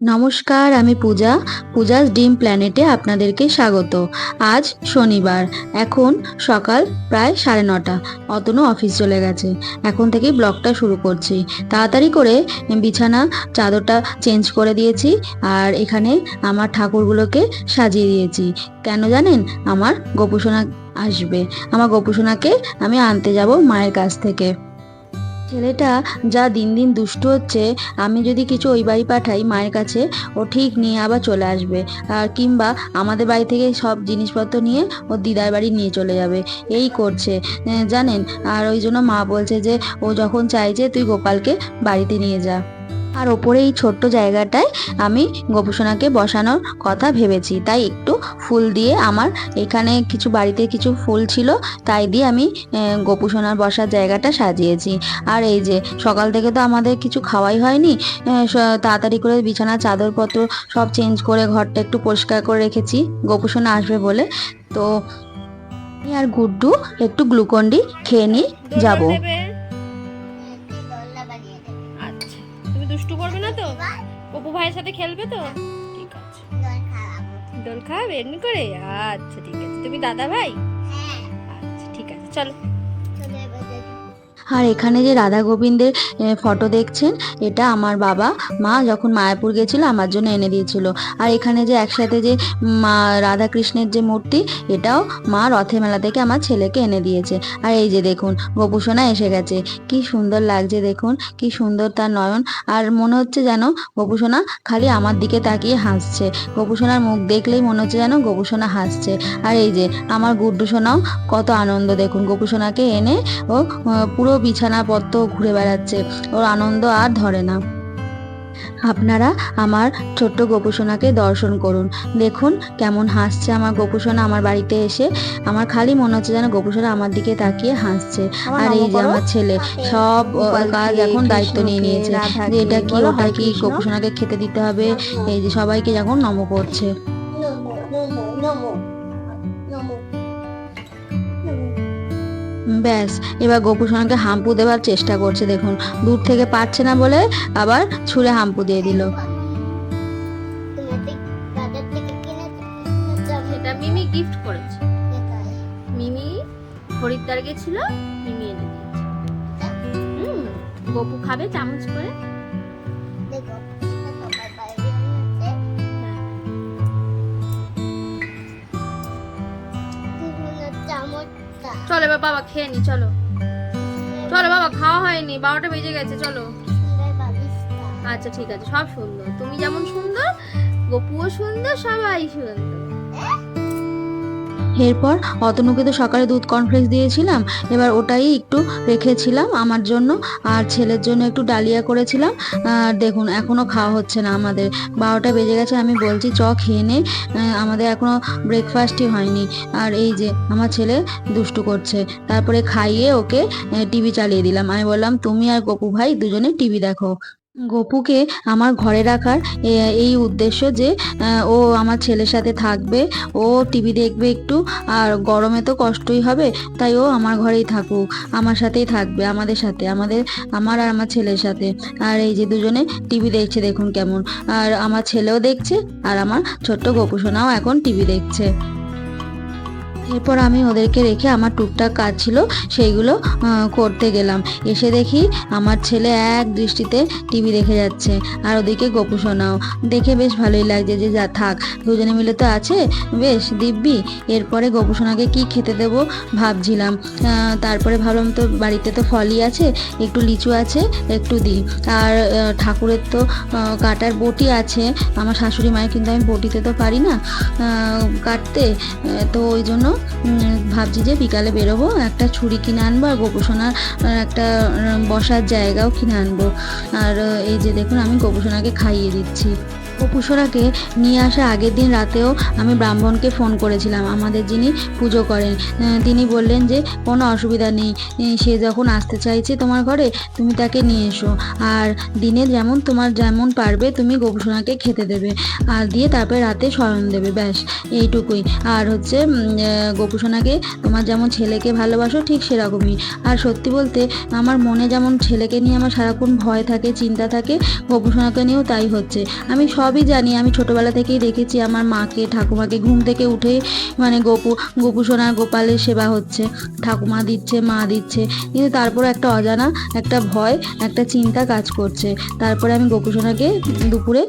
নমস্কার, আমি পূজা। পূজাস ডিম প্ল্যানেটে আপনাদেরকে স্বাগত। আজ শনিবার, এখন সকাল প্রায় সাড়ে নটা। অতনু অফিস চলে গেছে। এখন থেকেই ব্লগটা শুরু করছি। তাড়াতাড়ি করে বিছানা, চাদরটা চেঞ্জ করে দিয়েছি আর এখানে আমার ঠাকুরগুলোকে সাজিয়ে দিয়েছি। কেন জানেন? আমার গোপুসোনা আসবে। আমার গোপুসোনাকে আমি আনতে যাব মায়ের কাছ থেকে। ছেলেটা যা দিন দিন দুষ্ট হচ্ছে, আমি যদি কিছু ওই বাড়ি পাঠাই মায়ের কাছে, ও ঠিক নিয়ে আবার চলে আসবে। আর কিংবা আমাদের বাড়ি থেকে সব জিনিসপত্র নিয়ে ও দিদার বাড়ি নিয়ে চলে যাবে। এই করছে। জানেন? আর ওই জন্য মা বলছে যে, ও যখন চাইছে তুই গোপালকে বাড়িতে নিয়ে যা। আর ওপরে এই ছোট্ট জায়গাটায় আমি গোপুসোনাকে বসানোর কথা ভেবেছি। তাই একটু ফুল দিয়ে আমার এখানে কিছু বাড়িতে কিছু ফুল ছিল তাই দিয়ে আমি গোপুসোনার বসার জায়গাটা সাজিয়েছি। আর এই যে সকাল থেকে তো আমাদের কিছু খাওয়াই হয়নি তাড়াতাড়ি করে বিছানা চাদরপত্র সব চেঞ্জ করে ঘরটা একটু পরিষ্কার করে রেখেছি গোপুসোনা আসবে বলে। তো আমি আর গুড্ডু একটু গ্লুকন্ডি খেয়ে নিয়ে যাব। দুষ্টু করবে না তো? অপু ভাইয়ের সাথে খেলবে তো? ঠিক আছে। দোল খাওয়াবে? এমনি করে? আচ্ছা ঠিক আছে। তুমি দাদা ভাই? আচ্ছা ঠিক আছে। চলো। আর এখানে যে রাধা গোবিন্দের ফটো দেখছেন, এটা আমার বাবা। মা যখন মায়াপুর গেছিল, আমার জন্য এনে দিয়েছিল। আর এখানে যে একসাথে যে, মা রাধা কৃষ্ণের যে মূর্তি, এটাও মা রথে মেলা থেকে আমার ছেলেকে এনে দিয়েছে। আর এই যে দেখুন, গোপুসোনা এসে গেছে। কি সুন্দর লাগছে দেখুন, কি সুন্দর তার নয়ন। আর মনে হচ্ছে যেন গোপুসোনা খালি আমার দিকে তাকিয়ে হাসছে। গোপুসোনার মুখ দেখলেই মনে হচ্ছে যেন গোপুসোনা হাসছে। আর এই যে, আমার গুড্ডু সোনাও কত আনন্দ দেখুন, গোপুসোনাকে এনে ও, পুরো বিছানাপত্র ঘুরে বেড়াচ্ছে। ওর আনন্দ আর ধরে না। আপনারা আমার ছোট্ট গোপুসোনাকে দর্শন করুন। দেখুন কেমন হাসছে আমার গোপুসোনা আমার বাড়িতে এসে। আমার খালি মনে হচ্ছে যেন গোপুসোনা আমার দিকে তাকিয়ে হাসছে। আর এই যে আমার ছেলে সব কাজ এখন দায়িত্ব নিয়ে নিয়েছে। যে এটা কি ওটা কি গোপুসোনাকে খেতে দিতে হবে? এই যে সবাইকে যখন নম করছে। ব্যাস এবার গোপুসোনাকে হাম্পু দেওয়ার চেষ্টা করছে দেখুন। দূর থেকে পাচ্ছে না বলে আবার ছুঁড়ে হাম্পু দিয়ে দিল। সেটা মিমি গিফট করেছে। মিমি হরিদ্বার গেছিল মিমি এনে দিয়েছে। গপু খাবে চামচ করে। চলো এবার বাবা খেয়ে নি, চলো। চলো বাবা, খাওয়া হয়নি, বারোটা বেজে গেছে, চলো। আচ্ছা ঠিক আছে, সব সুন্দর। তুমি যেমন সুন্দর, গপুও সুন্দর, সবাই সুন্দর। এরপর অতনুকে তো সকালে দুধ কর্নফ্লেক্স দিয়েছিলাম, এবার ওটাই একটু রেখেছিলাম আমার জন্য, আর ছেলের জন্য একটু ডালিয়া করেছিলাম। আর দেখুন এখনও খাওয়া হচ্ছে না আমাদের। বারোটা বেজে গেছে, আমি বলছি, চ, খেয়ে নে। আমাদের এখনও ব্রেকফাস্টই হয়নি। আর এই যে, আমার ছেলে দুষ্টু করছে। তারপরে খাইয়ে ওকে টিভি চালিয়ে দিলাম। আমি বললাম, তুমি আর গপু ভাই দুজনে টিভি দেখো। গপুকে আমার ঘরে রাখার এই উদ্দেশ্য যে ও আমার ছেলের সাথে থাকবে, ও টিভি দেখবে একটু, আর গরমে তো কষ্টই হবে, তাই ও আমার ঘরেই থাকুক, আমার সাথেই থাকবে, আমাদের সাথে, আমাদের, আমার আর আমার ছেলের সাথে। আর এই যে দুজনে টিভি দেখছে, দেখুন কেমন। আর আমার ছেলেও দেখছে, আর আমার ছোট্ট গোপুসোনাও এখন টিভি দেখছে। এরপর আমি ওদেরকে রেখে আমার টুকটাক কাজ ছিল, সেইগুলো করতে গেলাম। এসে দেখি আমার ছেলে এক দৃষ্টিতে টিভি দেখে যাচ্ছে। আর ওদিকে গোপু শোনাও। দেখে বেশ ভালোই লাগছে যে, যা থাক, দুজনে মিলে তো আছে। বেশ, দিব্যি। এরপরে গোপু সোনাকে কি খেতে দেবো ভাবছিলাম। তারপরে ভাবলাম তো বাড়িতে তো ফলই আছে, একটু লিচু আছে, একটু দিই। আর ঠাকুরের তো কাটার বটি আছে। আমার শাশুড়ি মায়ের কিন্তু আমি বটিতে তো পারি না কাটতে। তো ওই জন্য ভাবছি যে বিকালে বেরোবো, একটা ছুরি কিনে আনব আর গোপসোনার একটা বসার জায়গাও কিনে আনব। আর এই যে দেখুন আমি গোপসোনাকে খাইয়ে দিচ্ছি। গোপুসোনাকে নিয়ে আসা আগের দিন রাতেও আমি ব্রাহ্মণকে ফোন করেছিলাম, আমাদের যিনি পুজো করেন। তিনি বললেন যে, কোনো অসুবিধা নেই সে যখন আসতে চাইছে তোমার ঘরে, তুমি তাকে নিয়ে এসো। আর দিনে যেমন তোমার যেমন পারবে, তুমি গোপুসোনাকে খেতে দেবে। আর দিয়ে তারপরে রাতে শয়ন দেবে, ব্যাস, এইটুকুই। আর হচ্ছে গোপুসোনাকে, তোমার যেমন ছেলেকে ভালোবাসো, ঠিক সেরকমই। আর সত্যি বলতে, আমার মনে যেমন ছেলেকে নিয়ে আমার সারাক্ষণ ভয় থাকে, চিন্তা থাকে, গোপুসোনাকে নিয়েও তাই হচ্ছে। আমি সব সবই জানি। আমি ছোটবেলা থেকেই দেখেছি আমার মাকে, ঠাকুমাকে ঘুম থেকে উঠে মানে গোপু গোপু সোনার গোপালের সেবা হচ্ছে। ঠাকুমা দিচ্ছে, মা দিচ্ছে। কিন্তু তারপর একটা অজানা, একটা ভয়, একটা চিন্তা কাজ করছে। তারপরে আমি গোপু সোনাকে দুপুরে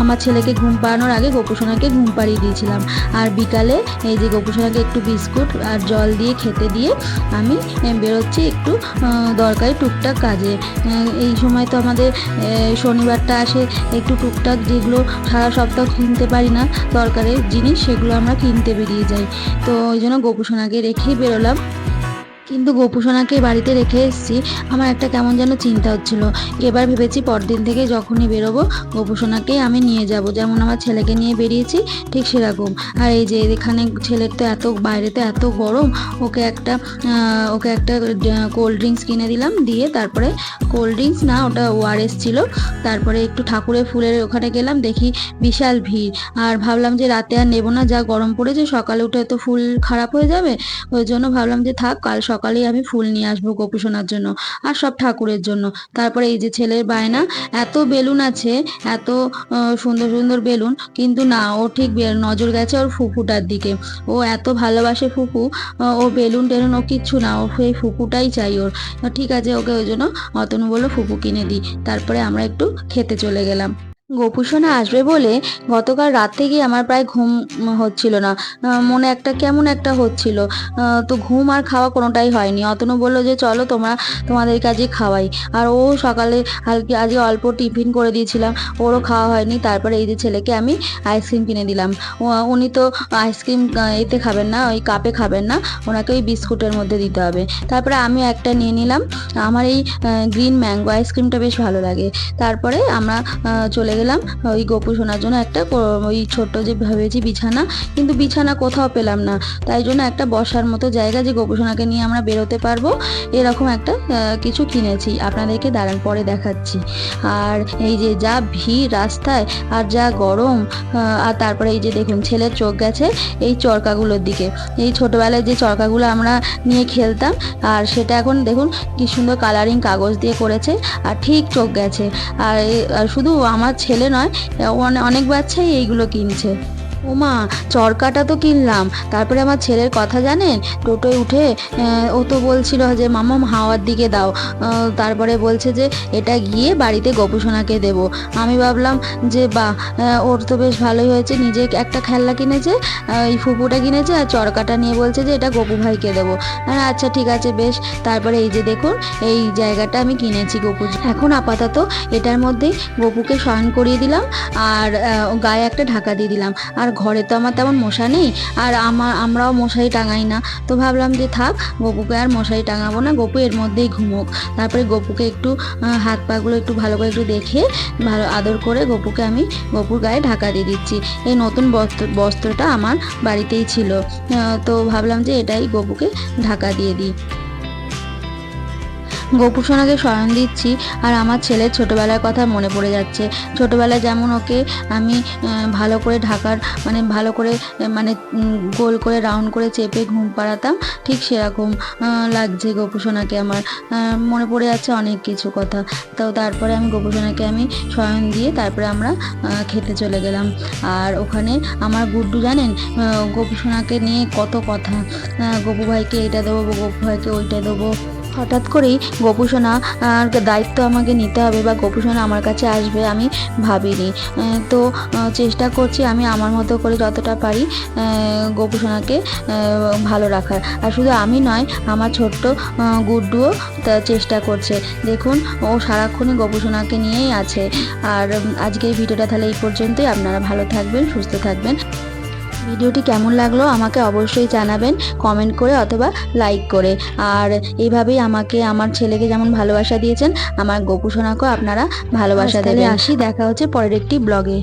আমার ছেলেকে ঘুম পাড়ানোর আগে গোপু সোনাকে ঘুম পাড়িয়ে দিয়েছিলাম। আর বিকালে এই যে গোপু সোনাকে একটু বিস্কুট আর জল দিয়ে খেতে দিয়ে আমি বেরোচ্ছি একটু দরকারি টুকটাক কাজে। এই সময় তো আমাদের শনিবারটা আসে, একটু টুকটাক যেগুলো সারা সপ্তাহ কিনতে পারি না, দরকারের জিনিস সেগুলো আমরা কিনতে বেরিয়ে যাই। তো ওই জন্য গোপুসোনাকে রেখেই বেরোলাম। কিন্তু গোপুসোনাকে বাড়িতে রেখে এসেছি, আমার একটা কেমন যেন চিন্তা হচ্ছিল। এবার ভেবেছি পরদিন থেকে যখনই বেরোবো, গোপুসোনাকেই আমি নিয়ে যাব। যেমন আমার ছেলেকে নিয়ে বেরিয়েছি, ঠিক সেরকম। আর এই যে এখানে ছেলের তো এত, বাইরে তো এত গরম, ওকে একটা ওকে একটা কোল্ড ড্রিঙ্কস কিনে দিলাম, দিয়ে তারপরে কোল্ড ড্রিঙ্কস না, ওটা ওআরএস ছিল। তারপরে একটু ঠাকুরের ফুলের ওখানে গেলাম, দেখি বিশাল ভিড়। আর ভাবলাম যে রাতে আর নেব না, যা গরম পড়েছে, সকালে উঠে তো ফুল খারাপ হয়ে যাবে, ওই জন্য ভাবলাম যে থাক, কাল সকালেই আমি ফুল নিয়ে আসব গোপুসোনার জন্য আর সব ঠাকুরের জন্য। তারপরে এই যে ছেলের বায়না, এত বেলুন আছে, এত সুন্দর সুন্দর বেলুন, কিন্তু না, ও ঠিক নজর গেছে ওর ফুফুটার দিকে। ও এত ভালোবাসে ফুফু ও বেলুন টেলুন, ও কিচ্ছু না, ও সেই ফুফুটাই চাই ওর। ঠিক আছে, ওকে ওই জন্য অতনু বলল ফুফু কিনে দিই তারপরে আমরা একটু খেতে চলে গেলাম। গোপুসোনা আসবে বলে গতকাল রাত থেকেই আমার প্রায় ঘুম হচ্ছিল না। মনে একটা কেমন একটা হচ্ছিল। তো ঘুম আর খাওয়া কোনোটাই হয়নি। অতনু বলল যে, চলো তোমরা তোমাদের কাজে খাওয়াই। আর ও সকালে হালকা আজকে অল্প টিফিন করে দিয়েছিলাম, ওরও খাওয়া হয়নি। তারপরে এই যে ছেলেকে আমি আইসক্রিম কিনে দিলাম। উনি তো আইসক্রিম এতে খাবেন না, ওই কাপে খাবেন না, ওনাকে ওই বিস্কুটের মধ্যে দিতে হবে। তারপরে আমি একটা নিয়ে নিলাম। আমার এই গ্রিন ম্যাঙ্গো আইসক্রিমটা বেশ ভালো লাগে। তারপরে আমরা চলে গেলাম ওই গোপু শোনার জন্য একটা ওই ছোট্ট যে ভেবেছি বিছানা, কিন্তু বিছানা কোথাও পেলাম না। তাই জন্য একটা বসার মতো জায়গা যে গোপু সোনাকে নিয়ে আমরা বেরোতে পারব, এরকম একটা কিছু কিনেছি। আপনাদেরকে দাঁড়ান, পরে দেখাচ্ছি। আর এই যে যা ভিড় রাস্তায়, আর যা গরম আর তারপরে এই যে দেখুন, ছেলের চোখ গেছে এই চরকাগুলোর দিকে। এই ছোটবেলায় যে চরকাগুলো আমরা নিয়ে খেলতাম, আর সেটা এখন দেখুন কি সুন্দর কালারিং কাগজ দিয়ে করেছে, আর ঠিক চোখ গেছে। আর আর শুধু আমার ছেলে নয় অনেক বাচ্চাই এইগুলো কিনছে। ওমা, চরকাটা তো কিনলাম। তারপরে আমার ছেলের কথা জানেন? টোটোয় উঠে ও তো বলছিল যে মামাম হাওয়ার দিকে দাও। তারপরে বলছে যে, এটা গিয়ে বাড়িতে গোপুসোনাকে দেব। আমি ভাবলাম যে বা ওর তো বেশ ভালোই হয়েছে। নিজে একটা খেলনা কিনেছে এই ফুপুটা কিনেছে আর চরকাটা নিয়ে বলছে যে, এটা গপু ভাইকে দেবো। আচ্ছা ঠিক আছে, বেশ। তারপরে এই যে দেখুন, এই জায়গাটা আমি কিনেছি গপু। এখন আপাতত এটার মধ্যেই গপুকে শয়ন করিয়ে দিলাম আর গায়ে একটা ঢাকা দিয়ে দিলাম। আর ঘরে তো আমার তেমন মশা নেই, আর আমার, আমরাও মশারি টাঙাই না। তো ভাবলাম যে থাক, গপুকে আর মশারি টাঙাবো না, গপু এর মধ্যেই ঘুমোক। তারপরে গপুকে একটু হাত পাগুলো একটু ভালো করে একটু দেখে, ভালো আদর করে গপুকে আমি গপুর গায়ে ঢাকা দিয়ে দিচ্ছি। এই নতুন বস্ত্র, বস্ত্রটা আমার বাড়িতেই ছিল। তো ভাবলাম যে এটাই গপুকে ঢাকা দিয়ে দিই। গোপু সোনাকে শয়ন দিচ্ছি আর আমার ছেলের ছোটোবেলার কথা মনে পড়ে যাচ্ছে। ছোটোবেলায় যেমন ওকে আমি ভালো করে ঢাকার মানে ভালো করে মানে গোল করে, রাউন্ড করে চেপে ঘুম পাড়াতাম, ঠিক সেরকম লাগছে গোপু সোনাকে আমার মনে পড়ে যাচ্ছে অনেক কিছু কথা। তো তারপরে আমি গোপু সোনাকে আমি শয়ন দিয়ে তারপরে আমরা খেতে চলে গেলাম। আর ওখানে আমার গুড্ডু জানেন গোপু সোনাকে নিয়ে কত কথা। গোপু ভাইকে এটা দেবো, গোপু ভাইকে ওইটা দেবো। হঠাৎ করেই গোপুসোনা দায়িত্ব আমাকে নিতে হবে বা গোপুসোনা আমার কাছে আসবে আমি ভাবিনি। তো চেষ্টা করছি আমি আমার মতো করে যতটা পারি গোপুসোনাকে ভালো রাখার। আর শুধু আমি নয়, আমার ছোট্ট গুড্ডুও চেষ্টা করছে। দেখুন, ও সারাক্ষণই গোপুসোনাকে নিয়েই আছে। আর আজকের ভিডিওটা তাহলে এই পর্যন্তই। আপনারা ভালো থাকবেন, সুস্থ থাকবেন। ভিডিওটি কেমন লাগল আমাকে অবশ্যই জানাবেন কমেন্ট করে অথবা লাইক করে। আর এইভাবেই আমাকে আমার ছেলেকে যেমন ভালোবাসা দিয়েছেন আমার গোপুসোনাকেও আপনারা ভালোবাসা দেবেন। আসি দেখা হচ্ছে পরের একটি ব্লগে